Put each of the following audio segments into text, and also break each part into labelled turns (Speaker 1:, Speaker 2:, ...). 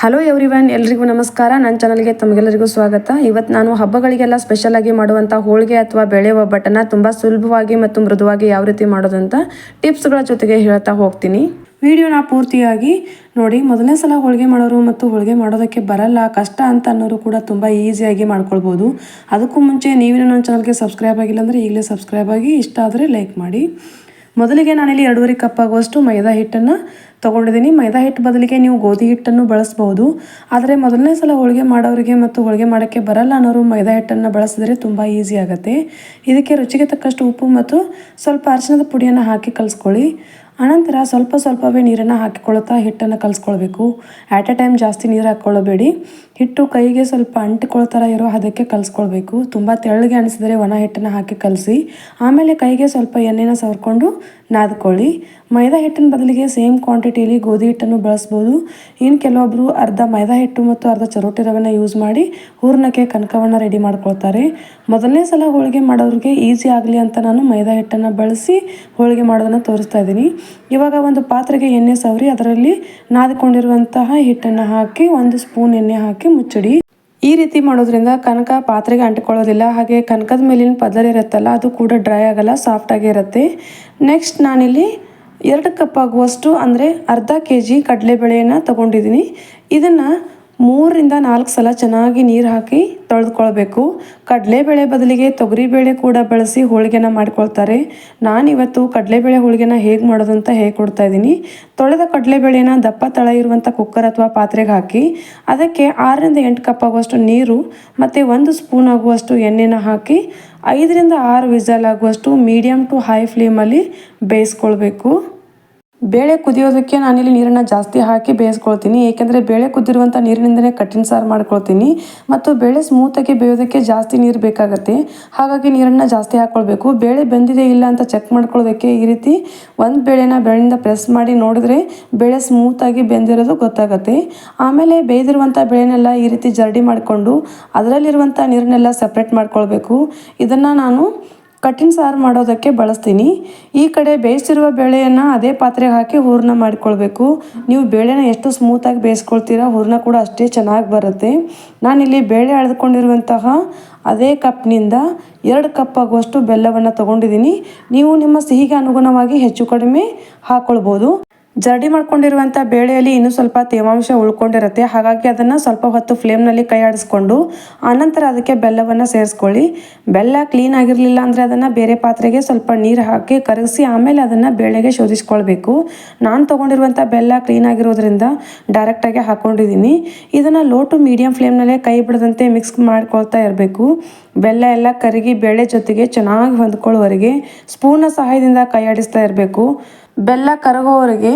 Speaker 1: Hello everyone ಎಲ್ರಿಗೂ ನಮಸ್ಕಾರ. ನನ್ನ ಚಾನಲ್ಗೆ ತಮಗೆಲ್ಲರಿಗೂ ಸ್ವಾಗತ. ಇವತ್ತು ನಾನು ಹಬ್ಬಗಳಿಗೆಲ್ಲ ಸ್ಪೆಷಲ್ ಆಗಿ ಮಾಡುವಂಥ ಹೋಳಿಗೆ ಅಥವಾ ಬೇಳೆ ಒಬ್ಬಟ್ಟನ್ನು ತುಂಬ ಸುಲಭವಾಗಿ ಮತ್ತು ಮೃದುವಾಗಿ ಯಾವ ರೀತಿ ಮಾಡೋದಂತ ಟಿಪ್ಸ್ಗಳ ಜೊತೆಗೆ ಹೇಳ್ತಾ ಹೋಗ್ತೀನಿ. ವಿಡಿಯೋನ ಪೂರ್ತಿಯಾಗಿ ನೋಡಿ. ಮೊದಲನೇ ಸಲ ಹೋಳಿಗೆ ಮಾಡೋರು ಮತ್ತು ಹೋಳಿಗೆ ಮಾಡೋದಕ್ಕೆ ಬರಲ್ಲ, ಕಷ್ಟ ಅಂತ ಅನ್ನೋರು ಕೂಡ ತುಂಬ ಈಸಿಯಾಗಿ ಮಾಡ್ಕೊಳ್ಬೋದು. ಅದಕ್ಕೂ ಮುಂಚೆ ನೀವಿನ ನನ್ನ ಚಾನಲ್ಗೆ ಸಬ್ಸ್ಕ್ರೈಬ್ ಆಗಿಲ್ಲ ಅಂದರೆ ಈಗಲೇ ಸಬ್ಸ್ಕ್ರೈಬ್ ಆಗಿ, ಇಷ್ಟ ಆದರೆ ಲೈಕ್ ಮಾಡಿ. ಮೊದಲಿಗೆ ನಾನಿಲ್ಲಿ ಎರಡೂವರೆ ಕಪ್ ಆಗುವಷ್ಟು ಮೈದಾ ಹಿಟ್ಟನ್ನು ತೊಗೊಂಡಿದ್ದೀನಿ. ಮೈದಾ ಹಿಟ್ಟು ಬದಲಿಗೆ ನೀವು ಗೋಧಿ ಹಿಟ್ಟನ್ನು ಬಳಸ್ಬೋದು. ಆದರೆ ಮೊದಲನೇ ಸಲ ಹೋಳಿಗೆ ಮಾಡೋರಿಗೆ ಮತ್ತು ಹೋಳಿಗೆ ಮಾಡೋಕ್ಕೆ ಬರಲ್ಲ ಅನ್ನೋರು ಮೈದಾ ಹಿಟ್ಟನ್ನು ಬಳಸಿದ್ರೆ ತುಂಬ ಈಸಿ ಆಗುತ್ತೆ. ಇದಕ್ಕೆ ರುಚಿಗೆ ತಕ್ಕಷ್ಟು ಉಪ್ಪು ಮತ್ತು ಸ್ವಲ್ಪ ಅರಿಶಿನದ ಪುಡಿಯನ್ನು ಹಾಕಿ ಕಲಿಸ್ಕೊಳ್ಳಿ. ಅನಂತರ ಸ್ವಲ್ಪ ಸ್ವಲ್ಪವೇ ನೀರನ್ನು ಹಾಕಿಕೊಳ್ತಾ ಹಿಟ್ಟನ್ನು ಕಲಿಸ್ಕೊಳ್ಬೇಕು. ಆ್ಯಟ್ ಎ ಟೈಮ್ ಜಾಸ್ತಿ ನೀರು ಹಾಕ್ಕೊಳ್ಳಬೇಡಿ. ಹಿಟ್ಟು ಕೈಗೆ ಸ್ವಲ್ಪ ಅಂಟಿಕೊಳ್ತಾರ ಇರೋ ಅದಕ್ಕೆ ಕಲಿಸ್ಕೊಳ್ಬೇಕು. ತುಂಬ ತೆಳ್ಳಗೆ ಅನಿಸಿದರೆ ಒಣ ಹಿಟ್ಟನ್ನು ಹಾಕಿ ಕಲಸಿ. ಆಮೇಲೆ ಕೈಗೆ ಸ್ವಲ್ಪ ಎಣ್ಣೆನ ಸವರ್ಕೊಂಡು ನಾದ್ಕೊಳ್ಳಿ. ಮೈದಾ ಹಿಟ್ಟಿನ ಬದಲಿಗೆ ಸೇಮ್ ಕ್ವಾಂಟಿಟಿಯಲ್ಲಿ ಗೋಧಿ ಹಿಟ್ಟನ್ನು ಬಳಸ್ಬೋದು. ಇನ್ನು ಕೆಲವೊಬ್ಬರು ಅರ್ಧ ಮೈದಾ ಹಿಟ್ಟು ಮತ್ತು ಅರ್ಧ ಚರೋಟಿ ರವೆನ ಯೂಸ್ ಮಾಡಿ ಹೂರ್ಣಕ್ಕೆ ಕನಕವನ್ನು ರೆಡಿ ಮಾಡ್ಕೊಳ್ತಾರೆ. ಮೊದಲನೇ ಸಲ ಹೋಳಿಗೆ ಮಾಡೋರಿಗೆ ಈಸಿ ಆಗಲಿ ಅಂತ ನಾನು ಮೈದಾ ಹಿಟ್ಟನ್ನು ಬಳಸಿ ಹೋಳಿಗೆ ಮಾಡೋದನ್ನು ತೋರಿಸ್ತಾ ಇದ್ದೀನಿ. ಇವಾಗ ಒಂದು ಪಾತ್ರೆಗೆ ಎಣ್ಣೆ ಸವರಿ, ಅದರಲ್ಲಿ ನಾದಿಕೊಂಡಿರುವಂತಹ ಹಿಟ್ಟನ್ನು ಹಾಕಿ ಒಂದು ಸ್ಪೂನ್ ಎಣ್ಣೆ ಹಾಕಿ ಮುಚ್ಚಡಿ. ಈ ರೀತಿ ಮಾಡೋದ್ರಿಂದ ಕನಕ ಪಾತ್ರೆಗೆ ಅಂಟಿಕೊಳ್ಳೋದಿಲ್ಲ, ಹಾಗೆ ಕನಕದ ಮೇಲಿನ ಪದರ ಇರುತ್ತಲ್ಲ ಅದು ಕೂಡ ಡ್ರೈ ಆಗಲ್ಲ ಸಾಫ್ಟಾಗಿ ಇರುತ್ತೆ. ನೆಕ್ಸ್ಟ್ ನಾನಿಲ್ಲಿ ಎರಡು ಕಪ್ ಆಗುವಷ್ಟು ಅಂದರೆ ಅರ್ಧ ಕೆ ಜಿ ಕಡಲೆಬೇಳೆಯನ್ನು ತಗೊಂಡಿದ್ದೀನಿ. ಇದನ್ನು ಮೂರರಿಂದ ನಾಲ್ಕು ಸಲ ಚೆನ್ನಾಗಿ ನೀರು ಹಾಕಿ ತೊಳೆದುಕೊಳ್ಬೇಕು. ಕಡಲೆಬೇಳೆ ಬದಲಿಗೆ ತೊಗರಿಬೇಳೆ ಕೂಡ ಬಳಸಿ ಹೋಳಿಗೆನ ಮಾಡ್ಕೊಳ್ತಾರೆ. ನಾನಿವತ್ತು ಕಡಲೆಬೇಳೆ ಹೋಳಿಗೆನ ಹೇಗೆ ಮಾಡೋದು ಅಂತ ಹೇಳ್ಕೊಡ್ತಾ ಇದ್ದೀನಿ. ತೊಳೆದ ಕಡಲೆಬೇಳೆನ ದಪ್ಪ ತಳ ಇರುವಂಥ ಕುಕ್ಕರ್ ಅಥವಾ ಪಾತ್ರೆಗೆ ಹಾಕಿ, ಅದಕ್ಕೆ ಆರರಿಂದ ಎಂಟು ಕಪ್ ಆಗುವಷ್ಟು ನೀರು ಮತ್ತು ಒಂದು ಸ್ಪೂನ್ ಆಗುವಷ್ಟು ಎಣ್ಣೆನ ಹಾಕಿ, ಐದರಿಂದ ಆರು ವಿಸಲ್ ಆಗುವಷ್ಟು ಮೀಡಿಯಮ್ ಟು ಹೈ ಫ್ಲೇಮಲ್ಲಿ ಬೇಯಿಸ್ಕೊಳ್ಬೇಕು. ಬೇಳೆ ಕುದಿಯೋದಕ್ಕೆ ನಾನಿಲ್ಲಿ ನೀರನ್ನು ಜಾಸ್ತಿ ಹಾಕಿ ಬೇಯಿಸ್ಕೊಳ್ತೀನಿ. ಏಕೆಂದರೆ ಬೇಳೆ ಕುದ್ದಿರುವಂಥ ನೀರಿನಿಂದಲೇ ಕಠಿಣ ಸಾರು ಮಾಡ್ಕೊಳ್ತೀನಿ. ಮತ್ತು ಬೇಳೆ ಸ್ಮೂತಾಗಿ ಬೇಯೋದಕ್ಕೆ ಜಾಸ್ತಿ ನೀರು ಬೇಕಾಗುತ್ತೆ. ಹಾಗಾಗಿ ನೀರನ್ನು ಜಾಸ್ತಿ ಹಾಕ್ಕೊಳ್ಬೇಕು ಬೇಳೆ ಬೆಂದಿದೆ ಇಲ್ಲ ಅಂತ ಚೆಕ್ ಮಾಡ್ಕೊಳ್ಳೋದಕ್ಕೆ ಈ ರೀತಿ ಒಂದು ಬೇಳೆನ ಬೆಳೆಯಿಂದ ಪ್ರೆಸ್ ಮಾಡಿ ನೋಡಿದ್ರೆ ಬೇಳೆ ಸ್ಮೂತಾಗಿ ಬೆಂದಿರೋದು ಗೊತ್ತಾಗುತ್ತೆ. ಆಮೇಲೆ ಬೇಯ್ದಿರುವಂಥ ಬೇಳೆನೆಲ್ಲ ಈ ರೀತಿ ಜರಡಿ ಮಾಡಿಕೊಂಡು ಅದರಲ್ಲಿರುವಂಥ ನೀರನ್ನೆಲ್ಲ ಸಪ್ರೇಟ್ ಮಾಡ್ಕೊಳ್ಬೇಕು. ಇದನ್ನು ನಾನು ಕಠಿಣ ಸಾರು ಮಾಡೋದಕ್ಕೆ ಬಳಸ್ತೀನಿ. ಈ ಕಡೆ ಬೇಯಿಸಿರುವ ಬೇಳೆಯನ್ನು ಅದೇ ಪಾತ್ರೆಗೆ ಹಾಕಿ ಹೂರ್ಣ ಮಾಡಿಕೊಳ್ಬೇಕು. ನೀವು ಬೇಳೆನ ಎಷ್ಟು ಸ್ಮೂತಾಗಿ ಬೇಯಿಸ್ಕೊಳ್ತೀರಾ ಹೂರ್ಣ ಕೂಡ ಅಷ್ಟೇ ಚೆನ್ನಾಗಿ ಬರುತ್ತೆ. ನಾನಿಲ್ಲಿ ಬೇಳೆ ಅಳೆದುಕೊಂಡಿರುವಂತಹ ಅದೇ ಕಪ್ನಿಂದ ಎರಡು ಕಪ್ ಆಗುವಷ್ಟು ಬೆಲ್ಲವನ್ನು ತೊಗೊಂಡಿದ್ದೀನಿ. ನೀವು ನಿಮ್ಮ ಸಿಹಿಗೆ ಅನುಗುಣವಾಗಿ ಹೆಚ್ಚು ಕಡಿಮೆ ಹಾಕ್ಕೊಳ್ಬೋದು ಜರಡಿ ಮಾಡ್ಕೊಂಡಿರುವಂಥ ಬೇಳೆಯಲ್ಲಿ ಇನ್ನೂ ಸ್ವಲ್ಪ ತೇವಾಂಶ ಉಳ್ಕೊಂಡಿರುತ್ತೆ. ಹಾಗಾಗಿ ಅದನ್ನು ಸ್ವಲ್ಪ ಹೊತ್ತು ಫ್ಲೇಮ್ನಲ್ಲಿ ಕೈ ಆಡಿಸ್ಕೊಂಡು, ಆನಂತರ ಅದಕ್ಕೆ ಬೆಲ್ಲವನ್ನು ಸೇರಿಸ್ಕೊಳ್ಳಿ. ಬೆಲ್ಲ ಕ್ಲೀನ್ ಆಗಿರಲಿಲ್ಲ ಅಂದರೆ ಅದನ್ನು ಬೇರೆ ಪಾತ್ರೆಗೆ ಸ್ವಲ್ಪ ನೀರು ಹಾಕಿ ಕರಗಿಸಿ ಆಮೇಲೆ ಅದನ್ನು ಬೇಳೆಗೆ ಶೋಧಿಸ್ಕೊಳ್ಬೇಕು. ನಾನು ತೊಗೊಂಡಿರುವಂಥ ಬೆಲ್ಲ ಕ್ಲೀನ್ ಆಗಿರೋದ್ರಿಂದ ಡೈರೆಕ್ಟಾಗಿ ಹಾಕ್ಕೊಂಡಿದ್ದೀನಿ ಇದನ್ನು ಲೋ ಟು ಮೀಡಿಯಮ್ ಫ್ಲೇಮ್ನಲ್ಲೇ ಕೈ ಬಿಡದಂತೆ ಮಿಕ್ಸ್ ಮಾಡ್ಕೊಳ್ತಾ ಇರಬೇಕು. ಬೆಲ್ಲ ಎಲ್ಲ ಕರಗಿ ಬೇಳೆ ಜೊತೆಗೆ ಚೆನ್ನಾಗಿ ಹೊಂದ್ಕೊಳ್ಳೋವರೆಗೆ ಸ್ಪೂನ್ನ ಸಹಾಯದಿಂದ ಕೈ ಆಡಿಸ್ತಾ ಇರಬೇಕು. ಬೆಲ್ಲ ಕರಗೋವರೆಗೆ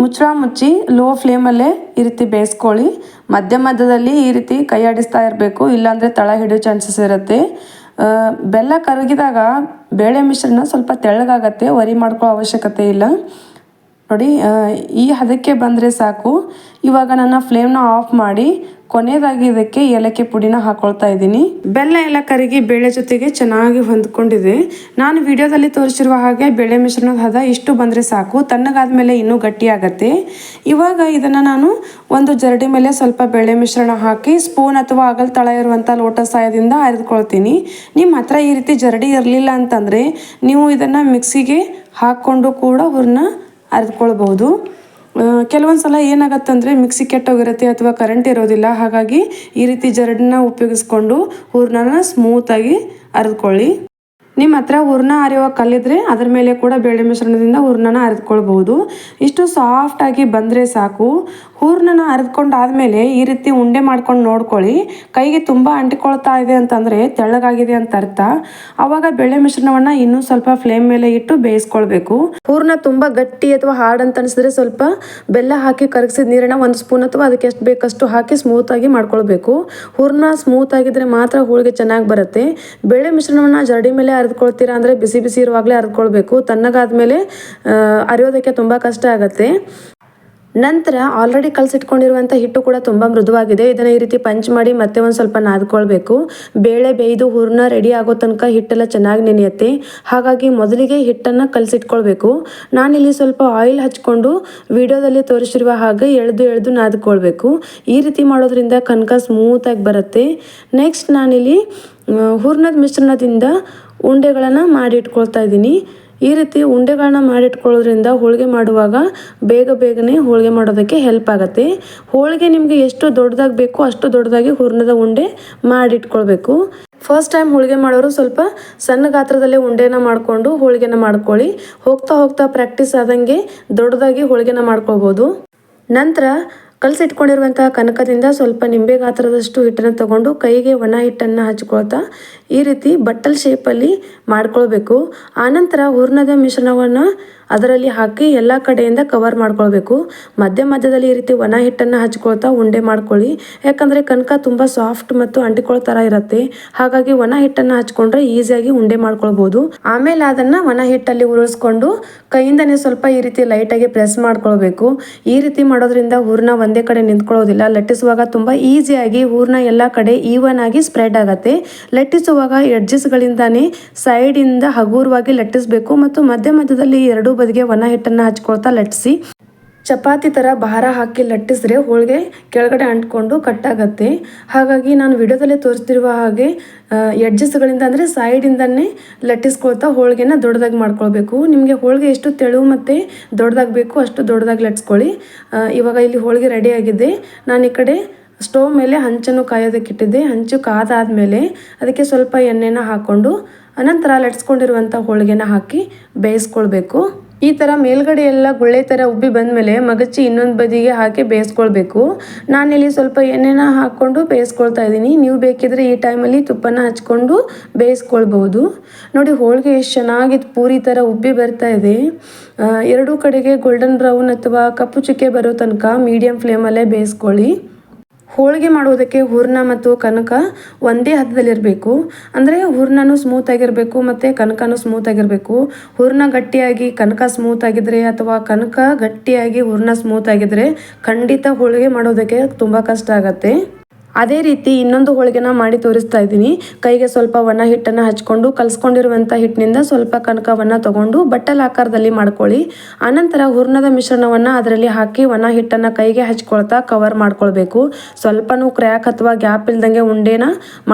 Speaker 1: ಮುಚ್ಚಳ ಮುಚ್ಚಿ ಲೋ ಫ್ಲೇಮಲ್ಲೇ ಈ ರೀತಿ ಬೇಯಿಸ್ಕೊಳ್ಳಿ. ಮಧ್ಯ ಮಧ್ಯದಲ್ಲಿ ಈ ರೀತಿ ಕೈ ಆಡಿಸ್ತಾ ಇರಬೇಕು, ಇಲ್ಲಾಂದರೆ ತಳ ಹಿಡಿಯೋ ಚಾನ್ಸಸ್ ಇರುತ್ತೆ. ಬೆಲ್ಲ ಕರಗಿದಾಗ ಬೇಳೆ ಮಿಶ್ರಣ ಸ್ವಲ್ಪ ತೆಳ್ಳಗಾಗತ್ತೆ, ವರಿ ಮಾಡ್ಕೊಳ್ಳೋ ಅವಶ್ಯಕತೆ ಇಲ್ಲ. ನೋಡಿ ಈ ಹದಕ್ಕೆ ಬಂದರೆ ಸಾಕು. ಇವಾಗ ನನ್ನ ಫ್ಲೇಮ್ನ ಆಫ್ ಮಾಡಿ, ಕೊನೆಯದಾಗಿ ಇದಕ್ಕೆ ಏಲಕ್ಕಿ ಪುಡಿನ ಹಾಕೊಳ್ತಾ ಇದ್ದೀನಿ. ಬೆಲ್ಲ ಎಲ್ಲ ಕರಗಿ ಬೇಳೆ ಜೊತೆಗೆ ಚೆನ್ನಾಗಿ ಹೊಂದ್ಕೊಂಡಿದೆ. ನಾನು ವಿಡಿಯೋದಲ್ಲಿ ತೋರಿಸಿರುವ ಹಾಗೆ ಬೇಳೆ ಮಿಶ್ರಣದ ಹದ ಇಷ್ಟು ಬಂದರೆ ಸಾಕು. ತಣ್ಣಗಾದ ಮೇಲೆ ಇನ್ನೂ ಗಟ್ಟಿಯಾಗತ್ತೆ. ಇವಾಗ ಇದನ್ನು ನಾನು ಒಂದು ಜರಡಿ ಮೇಲೆ ಸ್ವಲ್ಪ ಬೇಳೆ ಮಿಶ್ರಣ ಹಾಕಿ ಸ್ಪೂನ್ ಅಥವಾ ಅಗಲ್ ತಳ ಇರುವಂಥ ಲೋಟ ಸಹಾಯದಿಂದ ಅರಿದುಕೊಳ್ತೀನಿ ನಿಮ್ಮ ಹತ್ರ ಈ ರೀತಿ ಜರಡಿ ಇರಲಿಲ್ಲ ಅಂತಂದರೆ, ನೀವು ಇದನ್ನು ಮಿಕ್ಸಿಗೆ ಹಾಕ್ಕೊಂಡು ಕೂಡ ಹೂರನ್ನ ಅರಿದುಕೊಳ್ಬಹುದು. ಕೆಲವೊಂದು ಸಲ ಏನಾಗತ್ತಂದರೆ ಮಿಕ್ಸಿ ಕೆಟ್ಟೋಗಿರುತ್ತೆ ಅಥವಾ ಕರೆಂಟ್ ಇರೋದಿಲ್ಲ, ಹಾಗಾಗಿ ಈ ರೀತಿ ಜರಡನ್ನ ಉಪಯೋಗಿಸ್ಕೊಂಡು ಹೂರ್ಣನ ಸ್ಮೂತಾಗಿ ಅರಿದುಕೊಳ್ಳಿ. ನಿಮ್ಮ ಹತ್ರ ಹೂರ್ಣ ಅರಿಯುವ ಕಲ್ಲಿದ್ರೆ ಅದ್ರ ಮೇಲೆ ಕೂಡ ಬೇಳೆ ಮಿಶ್ರಣದಿಂದ ಹೂರ್ಣನ ಅರೆದುಕೊಳ್ಬಹುದು ಇಷ್ಟು ಸಾಫ್ಟ್ ಆಗಿ ಬಂದರೆ ಸಾಕು. ಹೂರ್ಣನ ಅರಿದುಕೊಂಡಾದ್ಮೇಲೆ ಈ ರೀತಿ ಉಂಡೆ ಮಾಡ್ಕೊಂಡು ನೋಡ್ಕೊಳ್ಳಿ. ಕೈಗೆ ತುಂಬ ಅಂಟಿಕೊಳ್ತಾ ಇದೆ ಅಂತಂದರೆ ತೆಳ್ಳಗಾಗಿದೆ ಅಂತ ಅರ್ಥ. ಆವಾಗ ಬೇಳೆ ಮಿಶ್ರಣವನ್ನ ಇನ್ನೂ ಸ್ವಲ್ಪ ಫ್ಲೇಮ್ ಮೇಲೆ ಇಟ್ಟು ಬೇಯಿಸ್ಕೊಳ್ಬೇಕು. ಹೂರ್ಣ ತುಂಬ ಗಟ್ಟಿ ಅಥವಾ ಹಾರ್ಡ್ ಅಂತ ಅನಿಸಿದ್ರೆ ಸ್ವಲ್ಪ ಬೆಲ್ಲ ಹಾಕಿ ಕರಗಿಸಿದ ನೀರನ್ನ ಒಂದು ಸ್ಪೂನ್ ಅಥವಾ ಅದಕ್ಕೆ ಎಷ್ಟು ಬೇಕಷ್ಟು ಹಾಕಿ ಸ್ಮೂತ್ ಆಗಿ ಮಾಡ್ಕೊಳ್ಬೇಕು. ಹೂರ್ಣ ಸ್ಮೂತ್ ಆಗಿದ್ರೆ ಮಾತ್ರ ಹೋಳಿಗೆ ಚೆನ್ನಾಗಿ ಬರುತ್ತೆ. ಬೇಳೆ ಮಿಶ್ರಣವನ್ನ ಜರಡಿ ಮೇಲೆ ಅರಿದುಕೊಳ್ತೀರಾ ಅಂದರೆ ಬಿಸಿ ಬಿಸಿ ಇರುವಾಗಲೇ ಅರಿದುಕೊಳ್ಬೇಕು ತಣ್ಣಗಾದ್ಮೇಲೆ ಅರಿಯೋದಕ್ಕೆ ತುಂಬ ಕಷ್ಟ ಆಗುತ್ತೆ. ನಂತರ ಆಲ್ರೆಡಿ ಕಲಸಿಟ್ಕೊಂಡಿರುವಂಥ ಹಿಟ್ಟು ಕೂಡ ತುಂಬ ಮೃದುವಾಗಿದೆ. ಇದನ್ನು ಈ ರೀತಿ ಪಂಚ್ ಮಾಡಿ ಮತ್ತೆ ಒಂದು ಸ್ವಲ್ಪ ನಾದ್ಕೊಳ್ಬೇಕು. ಬೇಳೆ ಬೇಯ್ದು ಹುರ್ನ ರೆಡಿ ಆಗೋ ತನಕ ಹಿಟ್ಟೆಲ್ಲ ಚೆನ್ನಾಗಿ ನೆನೆಯುತ್ತೆ. ಹಾಗಾಗಿ ಮೊದಲಿಗೆ ಹಿಟ್ಟನ್ನು ಕಲಸಿಟ್ಕೊಳ್ಬೇಕು. ನಾನಿಲ್ಲಿ ಸ್ವಲ್ಪ ಆಯಿಲ್ ಹಚ್ಕೊಂಡು ವಿಡಿಯೋದಲ್ಲಿ ತೋರಿಸಿರುವ ಹಾಗೆ ಎಳೆದು ಎಳೆದು ನಾದ್ಕೊಳ್ಬೇಕು. ಈ ರೀತಿ ಮಾಡೋದ್ರಿಂದ ಕನಕ ಸ್ಮೂತಾಗಿ ಬರುತ್ತೆ. ನೆಕ್ಸ್ಟ್ ನಾನಿಲ್ಲಿ ಹೂರ್ಣದ ಮಿಶ್ರಣದಿಂದ ಉಂಡೆಗಳನ್ನು ಮಾಡಿಟ್ಕೊಳ್ತಾ ಇದ್ದೀನಿ. ಈ ರೀತಿ ಉಂಡೆಗಳನ್ನ ಮಾಡಿಟ್ಕೊಳ್ಳೋದ್ರಿಂದ ಹೋಳಿಗೆ ಮಾಡುವಾಗ ಬೇಗ ಬೇಗನೆ ಹೋಳಿಗೆ ಮಾಡೋದಕ್ಕೆ ಹೆಲ್ಪ್ ಆಗುತ್ತೆ. ಹೋಳಿಗೆ ನಿಮಗೆ ಎಷ್ಟು ದೊಡ್ಡದಾಗಿ ಬೇಕೋ ಅಷ್ಟು ದೊಡ್ಡದಾಗಿ ಹೂರ್ಣದ ಉಂಡೆ ಮಾಡಿಟ್ಕೊಳ್ಬೇಕು. ಫಸ್ಟ್ ಟೈಮ್ ಹೋಳಿಗೆ ಮಾಡೋರು ಸ್ವಲ್ಪ ಸಣ್ಣ ಗಾತ್ರದಲ್ಲೇ ಉಂಡೆನ ಮಾಡಿಕೊಂಡು ಹೋಳಿಗೆನ ಮಾಡ್ಕೊಳ್ಳಿ. ಹೋಗ್ತಾ ಹೋಗ್ತಾ ಪ್ರಾಕ್ಟೀಸ್ ಆದಂಗೆ ದೊಡ್ಡದಾಗಿ ಹೋಳಿಗೆನ ಮಾಡ್ಕೊಳ್ಬೋದು. ನಂತರ ಕಲಸಿಟ್ಕೊಂಡಿರುವಂತಹ ಕನಕದಿಂದ ಸ್ವಲ್ಪ ನಿಂಬೆ ಗಾತ್ರದಷ್ಟು ಹಿಟ್ಟನ್ನು ತಗೊಂಡು ಕೈಗೆ ಒಣ ಹಿಟ್ಟನ್ನು ಹಚ್ಕೊಳ್ತಾ ಈ ರೀತಿ ಬಟ್ಟಲ್ ಶೇಪಲ್ಲಿ ಮಾಡ್ಕೊಳ್ಬೇಕು. ಆನಂತರ ಹೂರ್ಣದ ಮಿಶ್ರಣವನ್ನು ಅದರಲ್ಲಿ ಹಾಕಿ ಎಲ್ಲ ಕಡೆಯಿಂದ ಕವರ್ ಮಾಡ್ಕೊಳ್ಬೇಕು. ಮಧ್ಯ ಮಧ್ಯದಲ್ಲಿ ಈ ರೀತಿ ಒಣ ಹಿಟ್ಟನ್ನು ಹಚ್ಕೊಳ್ತಾ ಉಂಡೆ ಮಾಡ್ಕೊಳ್ಳಿ. ಯಾಕಂದರೆ ಕನಕ ತುಂಬ ಸಾಫ್ಟ್ ಮತ್ತು ಅಂಟಿಕೊಳ್ಳೋ ಥರ ಇರುತ್ತೆ. ಹಾಗಾಗಿ ಒಣ ಹಿಟ್ಟನ್ನು ಹಚ್ಕೊಂಡ್ರೆ ಈಸಿಯಾಗಿ ಉಂಡೆ ಮಾಡ್ಕೊಳ್ಬೋದು. ಆಮೇಲೆ ಅದನ್ನು ಒಣ ಹಿಟ್ಟಲ್ಲಿ ಉರುಳಿಸ್ಕೊಂಡು ಕೈಯಿಂದನೇ ಸ್ವಲ್ಪ ಈ ರೀತಿ ಲೈಟಾಗಿ ಪ್ರೆಸ್ ಮಾಡ್ಕೊಳ್ಬೇಕು. ಈ ರೀತಿ ಮಾಡೋದ್ರಿಂದ ಹೂರ್ನ ಒಂದೇ ಕಡೆ ನಿಂತ್ಕೊಳ್ಳೋದಿಲ್ಲ. ಲಟ್ಟಿಸುವಾಗ ತುಂಬ ಈಸಿಯಾಗಿ ಹೂರ್ನ ಎಲ್ಲ ಕಡೆ ಈವನ್ ಆಗಿ ಸ್ಪ್ರೆಡ್ ಆಗುತ್ತೆ. ಲಟ್ಟಿಸುವಾಗ ಎಡ್ಜಸ್ಗಳಿಂದಾನೇ ಸೈಡಿಂದ ಹಗುರವಾಗಿ ಲಟ್ಟಿಸಬೇಕು. ಮತ್ತು ಮಧ್ಯ ಮಧ್ಯದಲ್ಲಿ ಎರಡು ಬದಿಗೆ ಒಣ ಹಿಟ್ಟನ್ನು ಹಚ್ಕೊಳ್ತಾ ಲಟ್ಟಿಸಿ, ಚಪಾತಿ ಥರ ಭಾರ ಹಾಕಿ ಲಟ್ಟಿಸಿದ್ರೆ ಹೋಳಿಗೆ ಕೆಳಗಡೆ ಅಂಟ್ಕೊಂಡು ಕಟ್ಟಾಗತ್ತೆ ಹಾಗಾಗಿ ನಾನು ವಿಡಿಯೋದಲ್ಲಿ ತೋರಿಸ್ತಿರುವ ಹಾಗೆ ಎಡ್ಜಸ್ಗಳಿಂದ ಅಂದರೆ ಸೈಡಿಂದನೇ ಲಟ್ಟಿಸ್ಕೊಳ್ತಾ ಹೋಳಿಗೆನ ದೊಡ್ಡದಾಗಿ ಮಾಡ್ಕೊಳ್ಬೇಕು. ನಿಮಗೆ ಹೋಳಿಗೆ ಎಷ್ಟು ತೆಳು ಮತ್ತು ದೊಡ್ಡದಾಗಿ ಬೇಕು ಅಷ್ಟು ದೊಡ್ಡದಾಗಿ ಲಟ್ಸ್ಕೊಳ್ಳಿ ಇವಾಗ ಇಲ್ಲಿ ಹೋಳಿಗೆ ರೆಡಿ ಆಗಿದೆ. ನಾನು ಈ ಕಡೆ ಸ್ಟೋವ್ ಮೇಲೆ ಹಂಚನ್ನು ಕಾಯೋದಕ್ಕೆ ಇಟ್ಟಿದ್ದೆ. ಹಂಚು ಕಾದಾದ್ಮೇಲೆ ಅದಕ್ಕೆ ಸ್ವಲ್ಪ ಎಣ್ಣೆನ ಹಾಕ್ಕೊಂಡು ಅನಂತರ ಲಟ್ಸ್ಕೊಂಡಿರುವಂಥ ಹೋಳಿಗೆನ ಹಾಕಿ ಬೇಯಿಸ್ಕೊಳ್ಬೇಕು. ಈ ಥರ ಮೇಲ್ಗಡೆ ಎಲ್ಲ ಗುಳ್ಳೆ ಥರ ಉಬ್ಬಿ ಬಂದಮೇಲೆ ಮಗಚ್ಚಿ ಇನ್ನೊಂದು ಬದಿಗೆ ಹಾಕಿ ಬೇಯಿಸ್ಕೊಳ್ಬೇಕು. ನಾನಿಲ್ಲಿ ಸ್ವಲ್ಪ ಎಣ್ಣೆನ ಹಾಕ್ಕೊಂಡು ಬೇಯಿಸ್ಕೊಳ್ತಾ ಇದ್ದೀನಿ. ನೀವು ಬೇಕಿದ್ರೆ ಈ ಟೈಮಲ್ಲಿ ತುಪ್ಪನ ಹಚ್ಕೊಂಡು ಬೇಯಿಸ್ಕೊಳ್ಬಹುದು. ನೋಡಿ, ಹೋಳಿಗೆ ಎಷ್ಟು ಚೆನ್ನಾಗಿ ಪೂರಿ ಥರ ಉಬ್ಬಿ ಬರ್ತಾ ಇದೆ. ಎರಡೂ ಕಡೆಗೆ ಗೋಲ್ಡನ್ ಬ್ರೌನ್ ಅಥವಾ ಕಪ್ಪು ಚುಕ್ಕೆ ಬರೋ ತನಕ ಮೀಡಿಯಂ ಫ್ಲೇಮಲ್ಲೇ ಬೇಯಿಸ್ಕೊಳ್ಳಿ. ಹೋಳಿಗೆ ಮಾಡುವುದಕ್ಕೆ ಹೂರ್ಣ ಮತ್ತು ಕನಕ ಒಂದೇ ಹದದಲ್ಲಿರಬೇಕು. ಅಂದರೆ ಹೂರ್ಣನೂ ಸ್ಮೂತ್ ಆಗಿರಬೇಕು ಮತ್ತು ಕನಕನೂ ಸ್ಮೂತ್ ಆಗಿರಬೇಕು. ಹೂರ್ಣ ಗಟ್ಟಿಯಾಗಿ ಕನಕ ಸ್ಮೂತ್ ಆಗಿದ್ರೆ ಅಥವಾ ಕನಕ ಗಟ್ಟಿಯಾಗಿ ಹೂರ್ಣ ಸ್ಮೂತ್ ಆಗಿದ್ರೆ ಖಂಡಿತ ಹೋಳಿಗೆ ಮಾಡೋದಕ್ಕೆ ತುಂಬ ಕಷ್ಟ ಆಗತ್ತೆ. ಅದೇ ರೀತಿ ಇನ್ನೊಂದು ಹೋಳಿಗೆನ ಮಾಡಿ ತೋರಿಸ್ತಾ ಇದ್ದೀನಿ. ಕೈಗೆ ಸ್ವಲ್ಪ ಒಣ ಹಿಟ್ಟನ್ನು ಹಚ್ಕೊಂಡು ಕಲಸ್ಕೊಂಡಿರುವಂಥ ಹಿಟ್ಟಿನಿಂದ ಸ್ವಲ್ಪ ಕನಕವನ್ನು ತಗೊಂಡು ಬಟ್ಟಲ ಆಕಾರದಲ್ಲಿ ಮಾಡ್ಕೊಳ್ಳಿ. ಆನಂತರ ಹೂರ್ಣದ ಮಿಶ್ರಣವನ್ನು ಅದರಲ್ಲಿ ಹಾಕಿ ಒಣ ಹಿಟ್ಟನ್ನು ಕೈಗೆ ಹಚ್ಕೊಳ್ತಾ ಕವರ್ ಮಾಡ್ಕೊಳ್ಬೇಕು. ಸ್ವಲ್ಪನೂ ಕ್ರ್ಯಾಕ್ ಅಥವಾ ಗ್ಯಾಪ್ ಇಲ್ದಂಗೆ ಉಂಡೆನ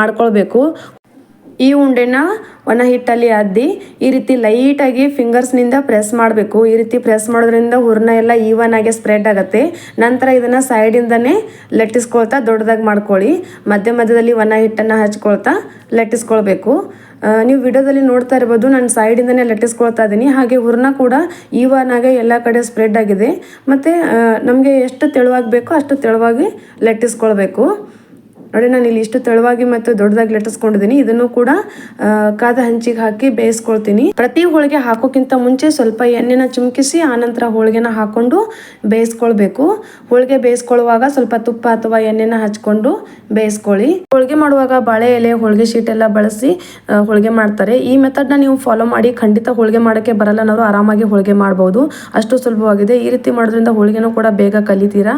Speaker 1: ಮಾಡ್ಕೊಳ್ಬೇಕು. ಈ ಉಂಡೆನ ಒಣ ಹಿಟ್ಟಲ್ಲಿ ಅದ್ದಿ ಈ ರೀತಿ ಲೈಟಾಗಿ ಫಿಂಗರ್ಸ್ನಿಂದ ಪ್ರೆಸ್ ಮಾಡಬೇಕು. ಈ ರೀತಿ ಪ್ರೆಸ್ ಮಾಡೋದ್ರಿಂದ ಹೂರ್ಣ ಎಲ್ಲ ಈವನ್ ಆಗಿ ಸ್ಪ್ರೆಡ್ ಆಗುತ್ತೆ. ನಂತರ ಇದನ್ನು ಸೈಡಿಂದನೇ ಲಟ್ಟಿಸ್ಕೊಳ್ತಾ ದೊಡ್ಡದಾಗಿ ಮಾಡ್ಕೊಳ್ಳಿ. ಮಧ್ಯ ಮಧ್ಯದಲ್ಲಿ ಒಣ ಹಿಟ್ಟನ್ನು ಹಚ್ಕೊಳ್ತಾ ಲಟ್ಟಿಸ್ಕೊಳ್ಬೇಕು ನೀವು ವಿಡಿಯೋದಲ್ಲಿ ನೋಡ್ತಾ ಇರ್ಬೋದು, ನಾನು ಸೈಡಿಂದನೇ ಲಟ್ಟಿಸ್ಕೊಳ್ತಾ ಇದ್ದೀನಿ. ಹಾಗೆ ಹುರ್ನ ಕೂಡ ಈವನ್ ಆಗಿ ಎಲ್ಲ ಕಡೆ ಸ್ಪ್ರೆಡ್ ಆಗಿದೆ. ಮತ್ತು ನಮಗೆ ಎಷ್ಟು ತೆಳುವಾಗಿ ಬೇಕೋ ಅಷ್ಟು ತೆಳುವಾಗಿ ಲಟ್ಟಿಸ್ಕೊಳ್ಬೇಕು ನೋಡಿ, ನಾನು ಇಲ್ಲಿ ಇಷ್ಟು ತೆಳುವಾಗಿ ಮತ್ತು ದೊಡ್ಡದಾಗಿ ಲಟ್ಟಿಸ್ಕೊಂಡಿದ್ದೀನಿ ಇದನ್ನು ಕೂಡ ಕಾದ ಹಂಚಿಗೆ ಹಾಕಿ ಬೇಯಿಸ್ಕೊಳ್ತೀನಿ. ಪ್ರತಿ ಹೋಳಿಗೆ ಹಾಕೋಕ್ಕಿಂತ ಮುಂಚೆ ಸ್ವಲ್ಪ ಎಣ್ಣೆನ ಚಿಮುಕಿಸಿ, ಆನಂತರ ಹೋಳಿಗೆನ ಹಾಕೊಂಡು ಬೇಯಿಸ್ಕೊಳ್ಬೇಕು. ಹೋಳಿಗೆ ಬೇಯಿಸ್ಕೊಳ್ಳುವಾಗ ಸ್ವಲ್ಪ ತುಪ್ಪ ಅಥವಾ ಎಣ್ಣೆನ ಹಚ್ಕೊಂಡು ಬೇಯಿಸ್ಕೊಳ್ಳಿ. ಹೋಳಿಗೆ ಮಾಡುವಾಗ ಬಾಳೆ ಎಲೆ, ಹೋಳಿಗೆ ಶೀಟ್ ಎಲ್ಲ ಬಳಸಿ ಹೋಳಿಗೆ ಮಾಡ್ತಾರೆ. ಈ ಮೆಥಡ್ನ ನೀವು ಫಾಲೋ ಮಾಡಿ, ಖಂಡಿತ ಹೋಳಿಗೆ ಮಾಡೋಕ್ಕೆ ಬರಲ್ಲ ನಾವು ಆರಾಮಾಗಿ ಹೋಳಿಗೆ ಮಾಡ್ಬೋದು. ಅಷ್ಟು ಸುಲಭವಾಗಿದೆ. ಈ ರೀತಿ ಮಾಡೋದ್ರಿಂದ ಹೋಳಿಗೆನೂ ಕೂಡ ಬೇಗ ಕಲಿತೀರಾ?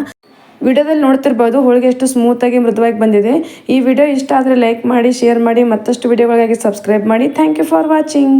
Speaker 1: ವಿಡಿಯೋದಲ್ಲಿ ನೋಡ್ತಿರ್ಬೋದು, ಹೋಳಿಗೆ ಎಷ್ಟು ಸ್ಮೂತಾಗಿ ಮೃದುವಾಗಿ ಬಂದಿದೆ. ಈ ವಿಡಿಯೋ ಇಷ್ಟ ಆದರೆ ಲೈಕ್ ಮಾಡಿ ಶೇರ್ ಮಾಡಿ, ಮತ್ತಷ್ಟು ವಿಡಿಯೋಗಳಿಗಾಗಿ ಸಬ್ಸ್ಕ್ರೈಬ್ ಮಾಡಿ. Thank you for watching